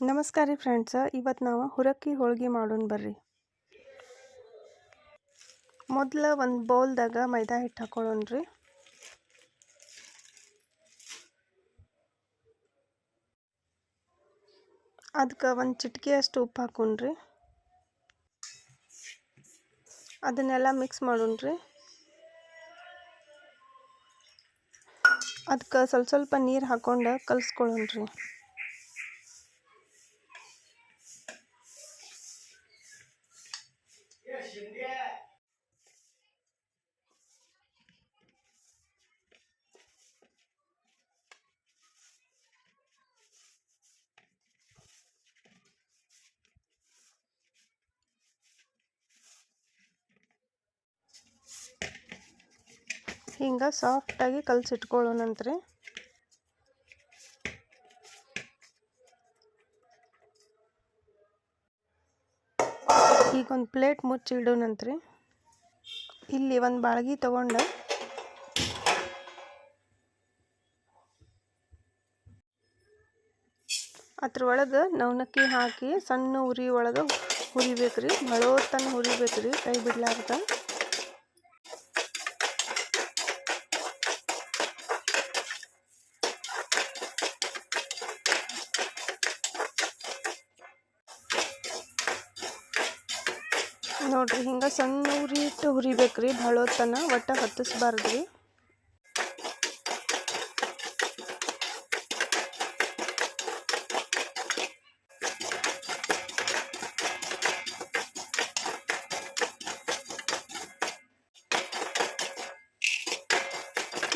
ನಮಸ್ಕಾರ ರೀ ಫ್ರೆಂಡ್ಸ ಇವತ್ತು ನಾವು ಹುರಕ್ಕಿ ಹೋಳ್ಗೆ ಮಾಡೋಣ ಬರ್ರಿ. ಮೊದಲು ಒಂದು ಬೌಲ್ದಾಗ ಮೈದಾ ಹಿಟ್ಟು ಹಾಕೊಳ್ಳೋಣ ರೀ. ಅದಕ್ಕೆ ಒಂದು ಚಿಟಿಕೆಯಷ್ಟು ಉಪ್ಪು ಹಾಕೊಂಡ್ರಿ ಅದನ್ನೆಲ್ಲ ಮಿಕ್ಸ್ ಮಾಡೋಣ್ರಿ ರೀ. ಅದಕ್ಕೆ ಸ್ವಲ್ಪ ಸ್ವಲ್ಪ ನೀರು ಹಾಕೊಂಡು ಕಲಿಸ್ಕೊಳ್ಳೋಣ ಹಿಂಗೆ ಸಾಫ್ಟಾಗಿ ಕಲಸಿಟ್ಕೊಳ್ಳೋಣಂತ್ರಿ. ಈಗ ಒಂದು ಪ್ಲೇಟ್ ಮುಚ್ಚಿ ಇಡೋಣಂತ್ರಿ. ಇಲ್ಲಿ ಒಂದು ಬಾಳ್ಗಿ ತಗೊಂಡು. ಅದ್ರೊಳಗೆ ನವನಕ್ಕಿ ಹಾಕಿ ಸಣ್ಣ ಉರಿ ಒಳಗೆ ಹುರಿಬೇಕ್ರಿ. ಮಳೋ ತನಕ ಹುರಿಬೇಕ್ರಿ ಕೈ ಬಿಡ್ಲಾರ್ದ. ನೋಡ್ರಿ, ಹಿಂಗೆ ಸಣ್ಣ ಉರಿ ಇಟ್ಟು ಹುರಿಬೇಕ್ರಿ ಭಾಳ ಹೊತ್ತನ ಒಟ್ಟ ಹತ್ತಿಸ್ಬಾರ್ದ್ರಿ.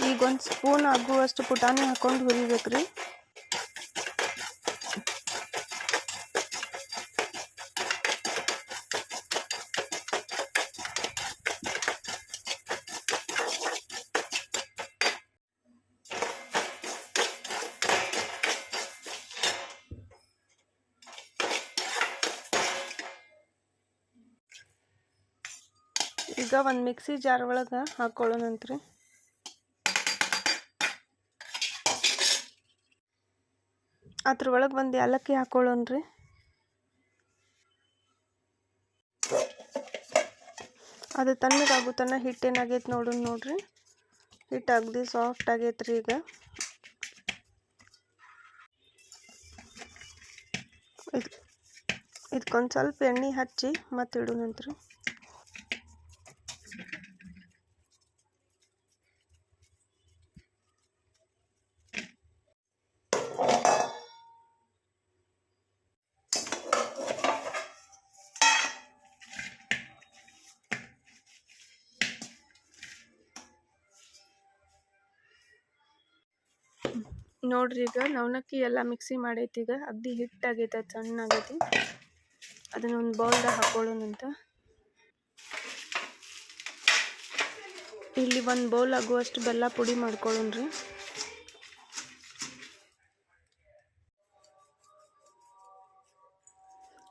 ಈಗ ಒಂದು ಸ್ಪೂನ್ ಆಗುವಷ್ಟು ಪುಟಾಣಿ ಹಾಕೊಂಡು ಹುರಿಬೇಕ್ರಿ. ಈಗ ಒಂದು ಮಿಕ್ಸಿ ಜಾರ್ ಒಳಗೆ ಹಾಕ್ಕೊಳ್ಳೋಣಂತ್ರಿ ಅದ್ರ ಒಳಗೆ ಒಂದು ಏಲಕ್ಕಿ ಹಾಕ್ಕೊಳ್ಳೋಣ್ರಿ ಅದು ತಣ್ಣಗಾಗೋ ತನಕ ಹಿಟ್ಟು ಏನಾಗೈತೆ ನೋಡೋಣ ನೋಡ್ರಿ. ಹಿಟ್ಟು ಅಗದಿ ಸಾಫ್ಟ್ ಆಗೈತ್ರಿ ಈಗ. ಇದಕ್ಕೊಂದು ಸ್ವಲ್ಪ ಎಣ್ಣೆ ಹಚ್ಚಿ ಮತ್ತೆ ಇಡೋಣಂತ್ರಿ ನೋಡ್ರಿ ಈಗ ನವನಕ್ಕಿ ಎಲ್ಲ ಮಿಕ್ಸಿ ಮಾಡೈತಿ ಈಗ. ಅಗ್ದಿ ಹಿಟ್ಟಾಗೈತೆ ಸಣ್ಣಾಗೈತಿ ಅದನ್ನ ಒಂದು ಬೌಲ್ದಾಗ ಹಾಕೊಳ್ಳೋಣಂತ ಇಲ್ಲಿ ಒಂದು ಬೌಲ್ ಆಗುವಷ್ಟು ಬೆಲ್ಲ ಪುಡಿ ಮಾಡ್ಕೊಳ್ಳೋಣ್ರಿ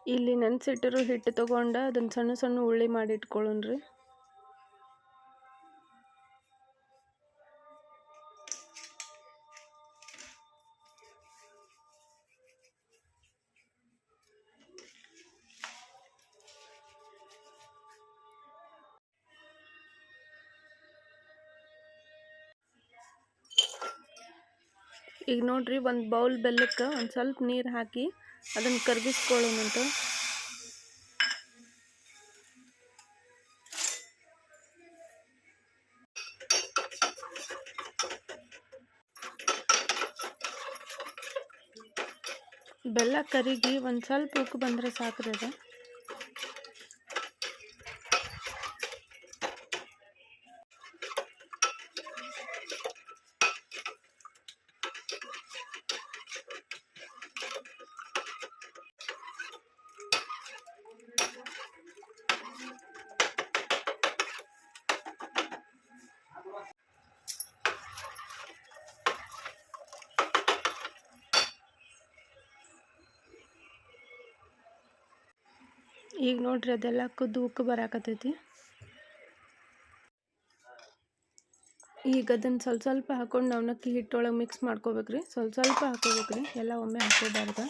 ಇಲ್ಲಿ ನೆನೆಸಿಟ್ಟಿರೋ ಹಿಟ್ಟು ತೊಗೊಂಡು ಅದನ್ನು ಸಣ್ಣ ಸಣ್ಣ ಉಳ್ಳಿ ಮಾಡಿ ಇಟ್ಕೊಳ್ಳೋಣ್ರಿ ಈಗ ನೋಡ್ರಿ ಒಂದು ಬೌಲ್ ಬೆಲ್ಲಕ್ಕೆ ಒಂದು ಸ್ವಲ್ಪ ನೀರು ಹಾಕಿ ಅದನ್ನು ಕರ್ಗಿಸ್ಕೊಳ್ಳೋಣಂತ. ಬೆಲ್ಲ ಕರಿಗಿ ಒಂದು ಸ್ವಲ್ಪ ಉಕ್ಕು ಬಂದರೆ ಸಾಕ್ರಿ ಅದು. ಈಗ ನೋಡ್ರಿ ಅದೆಲ್ಲ ಕುದ್ದು ಉಕ್ಕು ಬರಾಕತ್ತೈತಿ. ಈಗ ಅದನ್ನು ಸ್ವಲ್ಪ ಸ್ವಲ್ಪ ಹಾಕೊಂಡು ಅವನಕ್ಕಿ ಹಿಟ್ಟೊಳಗೆ ಮಿಕ್ಸ್ ಮಾಡ್ಕೋಬೇಕ್ರಿ. ಸ್ವಲ್ಪ ಸ್ವಲ್ಪ ಹಾಕೋಬೇಕ್ರಿ. ಎಲ್ಲ ಒಮ್ಮೆ ಹಾಕೋಬಾರ್ದು.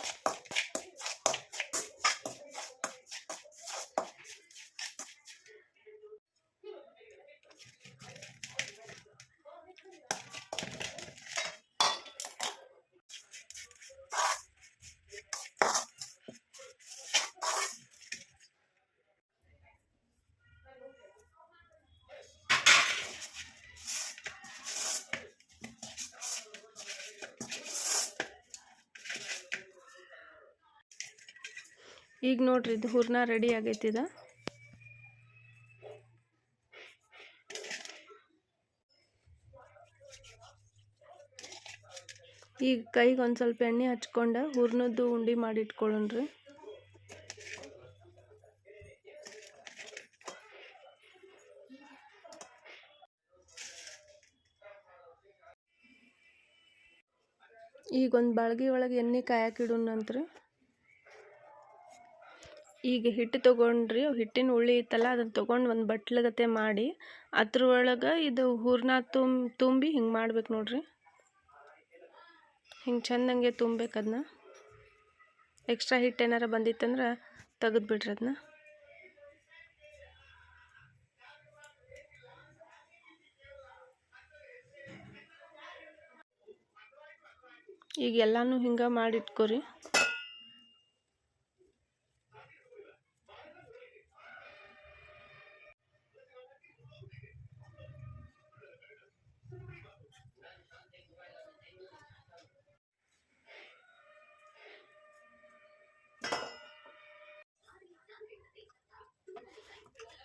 ಈಗ ನೋಡ್ರಿ ಇದು ಹೂರ್ಣ ರೆಡಿ ಆಗೈತಿದ ಈಗ ಕೈಗೆ ಒಂದು ಸ್ವಲ್ಪ ಎಣ್ಣೆ ಹಚ್ಕೊಂಡು ಹೂರ್ಣದ್ದು ಉಂಡೆ ಮಾಡಿ ಇಟ್ಕೊಳ್ಳೋಣ್ರಿ ಈಗ ಒಂದು ಬಾಳ್ಗಿ ಒಳಗೆ ಎಣ್ಣೆ ಕಾಯಕ್ಕೆ ಇಡೋಣಂತ್ರಿ. ಈಗ ಹಿಟ್ಟು ತೊಗೊಂಡ್ರಿ ಹಿಟ್ಟಿನ ಉಳ್ಳಿ ಇತ್ತಲ್ಲ ಅದನ್ನು ತೊಗೊಂಡು ಒಂದು ಬಟ್ಲಗತೆ ಮಾಡಿ ಅದ್ರ ಒಳಗೆ ಇದು ಹೂರ್ಣ ತುಂಬ ತುಂಬಿ ಹಿಂಗೆ ಮಾಡ್ಬೇಕು ನೋಡ್ರಿ. ಹಿಂಗೆ ಚೆಂದಂಗೆ ತುಂಬಬೇಕು ಅದನ್ನ ಎಕ್ಸ್ಟ್ರಾ ಹಿಟ್ಟು ಏನಾರ ಬಂದಿತ್ತಂದ್ರೆ ತೆಗೆದು ಬಿಡ್ರಿ ಅದನ್ನ ಈಗ ಎಲ್ಲಾನು ಹಿಂಗೆ ಮಾಡಿ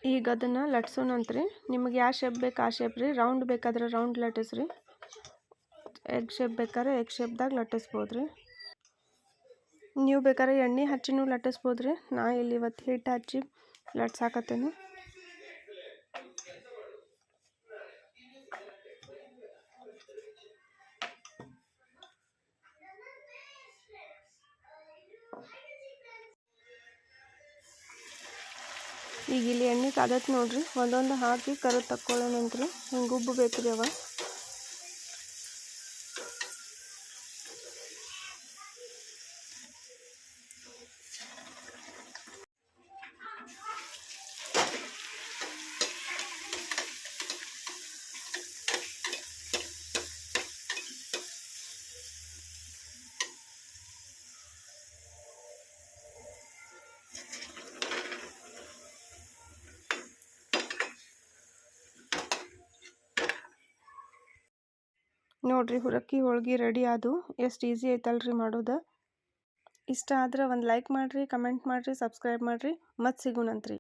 ಈಗ ಅದನ್ನು ಲಟ್ಸೋಣಂತ್ರಿ ನಿಮಗೆ ಯಾವ ಶೇಪ್ ಬೇಕು ಆ ಶೇಪ್ ರೀ. ರೌಂಡ್ ಬೇಕಾದ್ರೆ ರೌಂಡ್ ಲಟ್ಟಿಸ್ರಿ. ಎಗ್ ಶೇಪ್ ಬೇಕಾದ್ರೆ ಎಗ್ ಶೇಪ್ದಾಗ ಲಟ್ಟಿಸ್ಬೋದು ರೀ. ನೀವು ಬೇಕಾದ್ರೆ ಎಣ್ಣೆ ಹಚ್ಚಿನೂ ಲಟ್ಟಿಸ್ಬೋದು ರೀ. ನಾ ಇಲ್ಲಿ ಇವತ್ತು ಹಿಟ್ಟು ಹಚ್ಚಿ ಲಟ್ಸಾಕತ್ತೇನೆ. ಈಗ ಇಲ್ಲಿ ಎಣ್ಣೆ ಕಾದತ್ ನೋಡ್ರಿ. ಒಂದೊಂದು ಹಾಕಿ ಕರು ತಕ್ಕೊಳ್ಳೋಣಂತ್ರಿ. ಹಿಂಗೆ ಉಬ್ಬ ಬೇಕ್ರಿ ಅವ. ನೋಡ್ರಿ ಹುರಕ್ಕಿ ಹೋಳ್ಗೆ ರೆಡಿ ಆದು. ಎಷ್ಟು ಈಸಿ ಐತಲ್ರಿ ಮಾಡೋದು. ಇಷ್ಟ ಆದ್ರೆ ಒಂದು ಲೈಕ್ ಮಾಡಿರಿ ಕಮೆಂಟ್ ಮಾಡಿರಿ ಸಬ್ಸ್ಕ್ರೈಬ್ ಮಾಡಿರಿ. ಮತ್ತೆ ಸಿಗೋಣಂತ್ರಿ